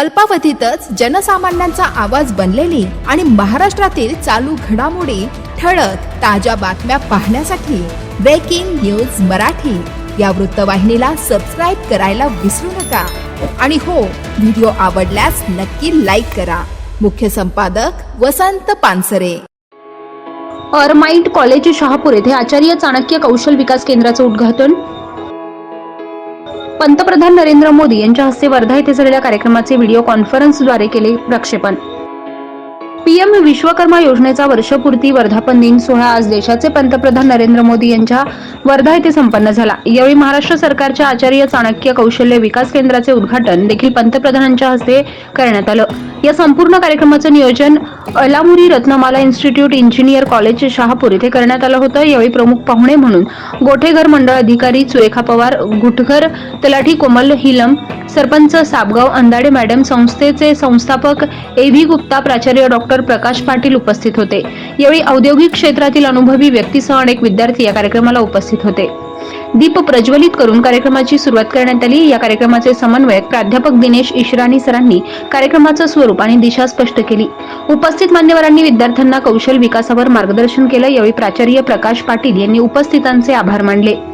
अल्पावधीतच जनसामान्यांचा आवाज बनलेली आणि महाराष्ट्रातील चालू घडामोडी ठळक ताज्या बातम्या पाहण्यासाठी ब्रेकिंग न्यूज मराठी. या वृत्तवाहिनीला सबस्क्राईब करायला विसरू नका. आणि हो व्हिडिओ आवडल्यास नक्की लाईक करा. मुख्य संपादक वसंत पानसरे. अरमाइट कॉलेज शहापूर येथे आचार्य चाणक्य कौशल विकास केंद्राचं उद्घाटन. पंतप्रधान नरेंद्र मोदी यांच्या हस्ते वर्धा येथे झालेल्या कार्यक्रमाचे व्हिडिओ कॉन्फरन्सद्वारे केले प्रक्षेपण. पीएम विश्वकर्मा योजनेचा वर्षपूर्ती वर्धापन दिन सोहळा आज देशाचे पंतप्रधान नरेंद्र मोदी यांच्या वर्धा येथे संपन्न झाला. यावेळी महाराष्ट्र सरकारच्या आचार्य चाणक्य कौशल्य विकास केंद्राचे उद्घाटन देखील पंतप्रधानांच्या हस्ते करण्यात आलं. या संपूर्ण कार्यक्रमाचं नियोजन Alamuri Ratnamala institute engineer college Shahapur येथे करण्यात आलं होतं. यावेळी प्रमुख पाहुणे म्हणून गोठेघर मंडळ अधिकारी सुरेखा पवार गुटघर तलाठी कोमल हिलम सरपंच साबगाव अंदाडे मॅडम संस्थेचे संस्थापक ए व्ही गुप्ता प्राचार्य डॉक्टर प्रकाश पाटील उपस्थित होते. यावेळी औद्योगिक क्षेत्रातील अनुभवी व्यक्तीसह अनेक विद्यार्थी या कार्यक्रमाला उपस्थित होते. दीप प्रज्वलित करून कार्यक्रमाची सुरुवात करण्यात आली. या कार्यक्रमाचे समन्वयक प्राध्यापक दिनेश इशराणी सरांनी कार्यक्रमाचं स्वरूप आणि दिशा स्पष्ट केली. उपस्थित मान्यवरांनी विद्यार्थ्यांना कौशल विकासावर मार्गदर्शन केलं. यावेळी प्राचार्य प्रकाश पाटील यांनी उपस्थितांचे आभार मानले.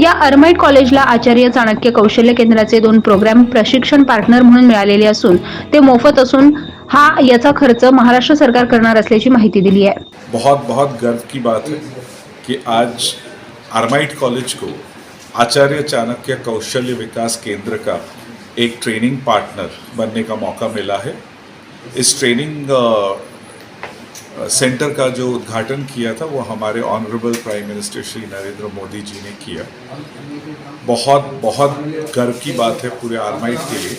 या अरमाईट कॉलेजला आचार्य चाणक्य कौशल्य केंद्राचे दोन प्रोग्राम प्रशिक्षण पार्टनर म्हणून मिळालेले असून ते मोफत असून हा याचा खर्च महाराष्ट्र सरकार करणार असल्याची माहिती दिली आहे. बहुत बहुत गर्व की बात है कि आज आर्माइट कॉलेज को आचार्य चाणक्य कौशल्य विकास केंद्र का एक ट्रेनिंग पार्टनर बनने का मौका मिला है। इस ट्रेनिंग सेंटर का जो उद्घाटन किया था, वो हमारे honourable prime minister Shri Narendra Modi ji ने किया। बहुत बहुत गर्व की बात है पूरे आर्माइट के लिए।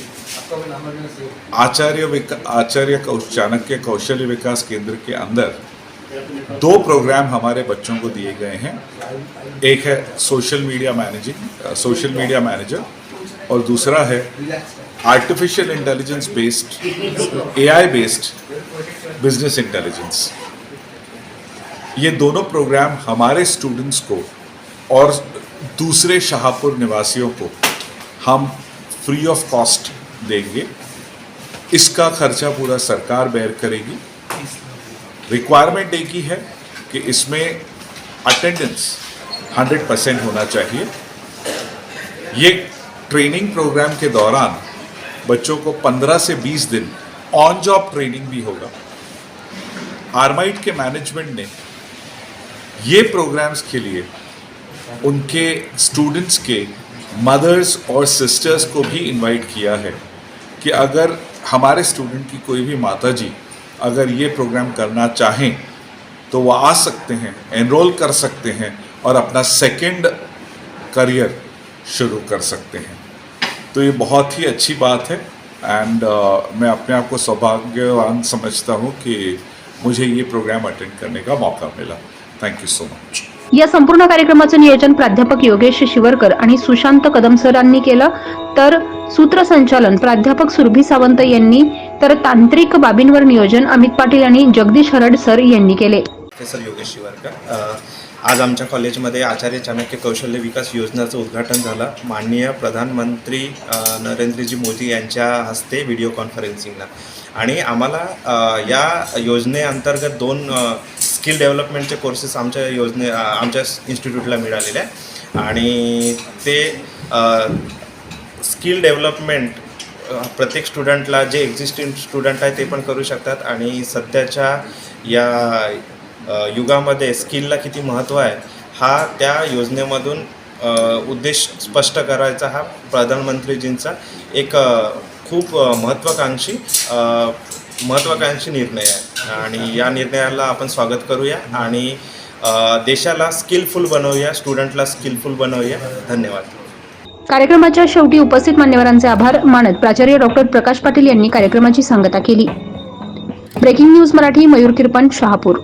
आचार्य आचार्य चाणक्य कौशल्य विकास केंद्र के अंदर दो प्रोग्राम हमारे बच्चों को दिए गए हैं। एक है social media managing, social media manager, और दूसरा है artificial intelligence based, AI based business intelligence ये दोनों प्रोग्राम हमारे स्टूडेंट्स को और दूसरे शाहपुर निवासियों को हम फ्री ऑफ़ कॉस्ट देंगे। इसका खर्चा पूरा सरकार बेयर करेगी। रिक्वायरमेंट एक ही है कि इसमें अटेंडेंस 100 परसेंट होना चाहिए। ये ट्रेनिंग प्रोग्राम के दौरान बच्चों को 15 से 20 दिन ऑन जॉब ट्रेनिंग भी होगा। आर्माइट के मैनेजमेंट ने ये प्रोग्राम्स के लिए उनके स्टूडेंट्स के मदर्स और सिस्टर्स को भी इनवाइट किया है कि अगर हमारे स्टूडेंट की कोई भी माता जी अगर ये प्रोग्राम करना चाहें तो वो आ सकते हैं एनरोल कर सकते हैं और अपना सेकंड करियर शुरू कर सकते हैं। तो ये बहुत ही अच्छी बात है। एंड uh, मैं अपने आप को सौभाग्यवान समझता हूँ कि मुझे ये प्रोग्राम अटेंड करने का मौका मिला. थैंक यू सो मच या संपूर्ण कार्यक्रमाचं नियोजन प्राध्यापक योगेश शिवरकर आणि सुशांत कदम सरांनी केलं. तर सूत्रसंचालन प्राध्यापक सुरभी सावंत यांनी तर तांत्रिक बाबींवर नियोजन अमित पाटील आणि जगदीश हरड सर यांनी केले. प्रोफेसर योगेश शिवरकर आज आमच्या कॉलेजमध्ये आचार्य चाणक्य कौशल्य विकास योजनेचं उद्घाटन झालं. माननीय प्रधानमंत्री नरेंद्रजी मोदी यांच्या हस्ते व्हिडिओ कॉन्फरन्सिंगला. आणि आम्हाला या योजनेअंतर्गत दोन स्किल डेव्हलपमेंटचे कोर्सेस आमच्या योजने आमच्या इन्स्टिट्यूटला मिळालेले आहे आणि ते स्किल डेव्हलपमेंट प्रत्येक स्टुडंटला जे एक्झिस्टिंग स्टुडंट आहे ते पण करू शकतात. आणि सध्याच्या या युगामध्ये स्किलला किती महत्त्व आहे हा त्या योजनेमधून उद्देश स्पष्ट करायचा हा प्रधानमंत्रीजींचा एक खूप महत्त्वाकांक्षी महत्त्वाकांक्षी निर्णय आहे. आणि या निर्णयाला आपण स्वागत करूया आणि देशाला स्किलफुल बनवूया स्टुडंटला स्किलफुल बनवूया. धन्यवाद. कार्यक्रमाच्या शेवटी उपस्थित मान्यवरांचे आभार मानत प्राचार्य डॉक्टर प्रकाश पाटील यांनी कार्यक्रमाची सांगता केली. Breaking news Marathi Mayur Kirpan Shahapur.